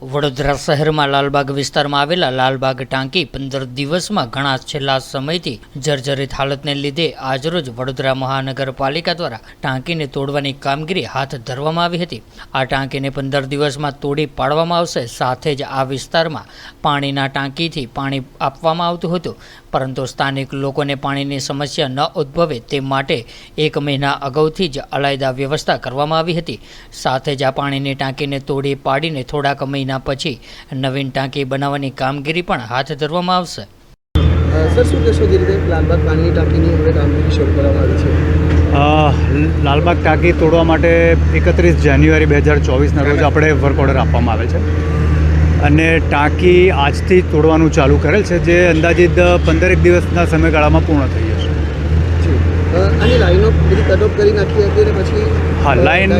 વડોદરા શહેરમાં લાલબાગ વિસ્તારમાં આવેલા લાલબાગ ટાંકી પંદર દિવસમાં ઘણા છેલ્લા સમયથી જર્જરિત હાલતને લીધે આજરોજ વડોદરા મહાનગરપાલિકા દ્વારા ટાંકીને તોડવાની કામગીરી હાથ ધરવામાં આવી હતી. આ ટાંકીને પંદર દિવસમાં તોડી પાડવામાં આવશે. સાથે જ આ વિસ્તારમાં પાણીના ટાંકીથી પાણી આપવામાં આવતું હતું. પરંતુ સ્થાનિક લોકોને પાણીની સમસ્યા ન ઉદ્ભવે તે માટે એક મહિના અગાઉથી જ અલાયદા વ્યવસ્થા કરવામાં આવી હતી. સાથે જ આ પાણીની ટાંકીને તોડી પાડીને થોડાક મહિના પછી નવીન ટાંકી બનાવવાની કામગીરી પણ હાથ ધરવામાં આવશે. સર શું કહેશો જે રીતે લાલબાગ પાણીની ટાંકીની હવે કામગીરી શરૂ કરવામાં આવી છે? લાલબાગ ટાંકી તોડવા માટે એકત્રીસ જાન્યુઆરી બે હજાર ચોવીસના રોજ આપણે વર્ક ઓર્ડર આપવામાં આવે છે. અને ટાંકી આજથી તોડવાનું ચાલુ કરેલ છે જે અંદાજિત પંદરેક દિવસના સમયગાળામાં પૂર્ણ થઈ જશે. હા, લાઈન-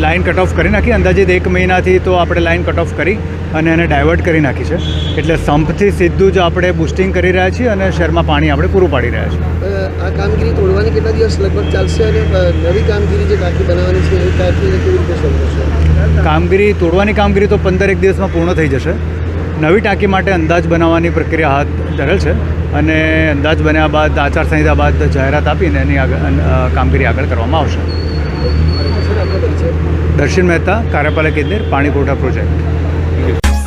લાઈન કટ ઓફ કરી નાખી. અંદાજિત એક મહિનાથી તો આપણે લાઈન કટ ઓફ કરી. અને એને ડાયવર્ટ કરી નાખી છે. એટલે સંપથી સીધું જ આપણે બુસ્ટિંગ કરી રહ્યા છીએ અને શહેરમાં પાણી આપણે પૂરું પાડી રહ્યા છીએ. આ કામગીરી તોડવાની કેટલા દિવસ લગભગ ચાલશે અને નવી કામગીરી જે ટાંકી બનાવવાની છે એ ટાંકી કેવી રીતે શરૂ કામગીરી તોડવાની કામગીરી તો પંદર એક દિવસમાં પૂર્ણ થઈ જશે. નવી ટાંકી માટે અંદાજ બનાવવાની પ્રક્રિયા હાથ ધરેલ છે અને અંદાજ બન્યા બાદ આચારસંહિતા બાદ જાહેરાત આપીને એની કામગીરી આગળ કરવામાં આવશે. દર્શન મહેતા કાર્યપાલક ઇજનેર પાણી પુરવઠા project.